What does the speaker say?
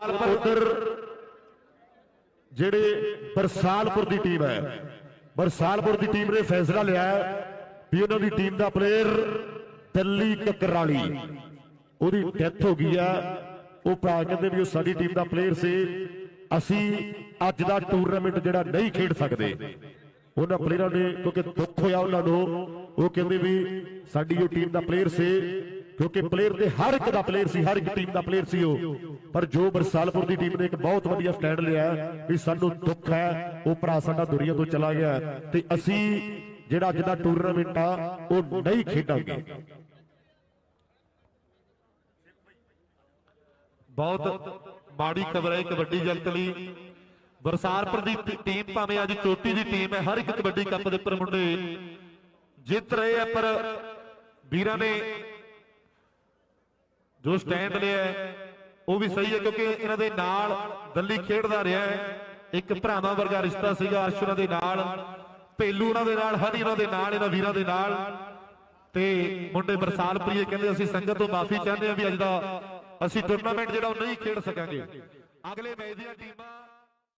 ਉਧਰ ਜਿਹੜੇ ਬਰਸਾਲਪੁਰ ਦੀ ਟੀਮ ਹੈ, ਬਰਸਾਲਪੁਰ ਦੀ ਟੀਮ ਨੇ ਫੈਸਲਾ ਲਿਆ ਵੀ ਉਹਨਾਂ ਦੀ ਟੀਮ ਦਾ ਪਲੇਅਰ ਦਿੱਲੀ ਕਕਰਾਲੀ, ਉਹਦੀ ਡੈਥ ਹੋ ਗਈ ਆ। ਉਹ ਭਰਾ ਕਹਿੰਦੇ ਵੀ ਉਹ ਸਾਡੀ ਟੀਮ ਦਾ ਪਲੇਅਰ ਸੀ, ਅਸੀਂ ਅੱਜ ਦਾ ਟੂਰਨਾਮੈਂਟ ਜਿਹੜਾ ਨਹੀਂ ਖੇਡ ਸਕਦੇ। ਉਹਨਾਂ ਪਲੇਅਰਾਂ ਨੇ ਕਿਉਂਕਿ ਦੁੱਖ ਹੋਇਆ ਉਹਨਾਂ ਨੂੰ, ਉਹ ਕਹਿੰਦੇ ਵੀ ਸਾਡੀ ਉਹ ਟੀਮ ਦਾ ਪਲੇਅਰ ਸੀ ਕਿਉਂਕਿ ਪਲੇਅਰ ਦੇ ਹਰ ਇੱਕ ਦਾ ਪਲੇਅਰ ਸੀ, ਹਰ ਇੱਕ ਟੀਮ ਦਾ ਪਲੇਅਰ ਸੀ ਉਹ। ਪਰ ਜੋ ਬਰਸਾਲਪੁਰ ਦੀ ਟੀਮ ਨੇ ਇੱਕ ਬਹੁਤ ਵਧੀਆ ਸਟੈਂਡ ਲਿਆ ਵੀ ਸਾਨੂੰ ਦੁੱਖ ਹੈ, ਉਹ ਭਰਾ ਸਾਡਾ ਦੁਨੀਆ ਤੋਂ ਚਲਾ ਗਿਆ ਤੇ ਅਸੀਂ ਜਿਹੜਾ ਅੱਜ ਦਾ ਟੂਰਨਾਮੈਂਟ ਆ, ਉਹ ਨਹੀਂ ਖੇਡਾਂਗੇ। ਬਹੁਤ ਮਾੜੀ ਖਬਰ ਹੈ ਕਬੱਡੀ ਜਗਤ ਲਈ। ਬਰਸਾਰਪੁਰ ਦੀ ਟੀਮ ਭਾਵੇਂ ਅੱਜ ਚੋਟੀ ਦੀ ਟੀਮ ਹੈ, ਹਰ ਇੱਕ ਕਬੱਡੀ ਕੱਪ ਦੇ ਉੱਪਰ ਮੁੰਡੇ ਜਿੱਤ ਰਹੇ ਆ, ਪਰ ਵੀਰਾਂ ਨੇ ਜੋ ਸਟੈਂਡ ਲਿਆ ਉਹ ਵੀ ਸਹੀ ਹੈ ਕਿਉਂਕਿ ਇਹਨਾਂ ਦੇ ਨਾਲ ਦਿੱਲੀ ਖੇਡਦਾ ਰਿਹਾ ਹੈ। ਇੱਕ ਭਰਾਵਾਂ ਵਰਗਾ ਰਿਸ਼ਤਾ ਸੀਗਾ ਅਰਸ਼ ਦੇ ਨਾਲ, ਭੇਲੂ ਉਹਨਾਂ ਦੇ ਨਾਲ, ਹਰੀ ਉਹਨਾਂ ਦੇ ਨਾਲ, ਇਹਨਾਂ ਵੀਰਾਂ ਦੇ ਨਾਲ। ਤੇ ਮੁੰਡੇ ਬਰਸਾਲ ਬਰਸਾਲਪੁਰੀਏ ਕਹਿੰਦੇ ਅਸੀਂ ਸੰਗਤ ਤੋਂ ਮਾਫੀ ਚਾਹੁੰਦੇ ਹਾਂ ਵੀ ਅੱਜ ਦਾ ਅਸੀਂ ਟੂਰਨਾਮੈਂਟ ਜਿਹੜਾ ਉਹ ਨਹੀਂ ਖੇਡ ਸਕਾਂਗੇ। ਅਗਲੇ ਮੈਚ ਦੀਆਂ ਟੀਮਾਂ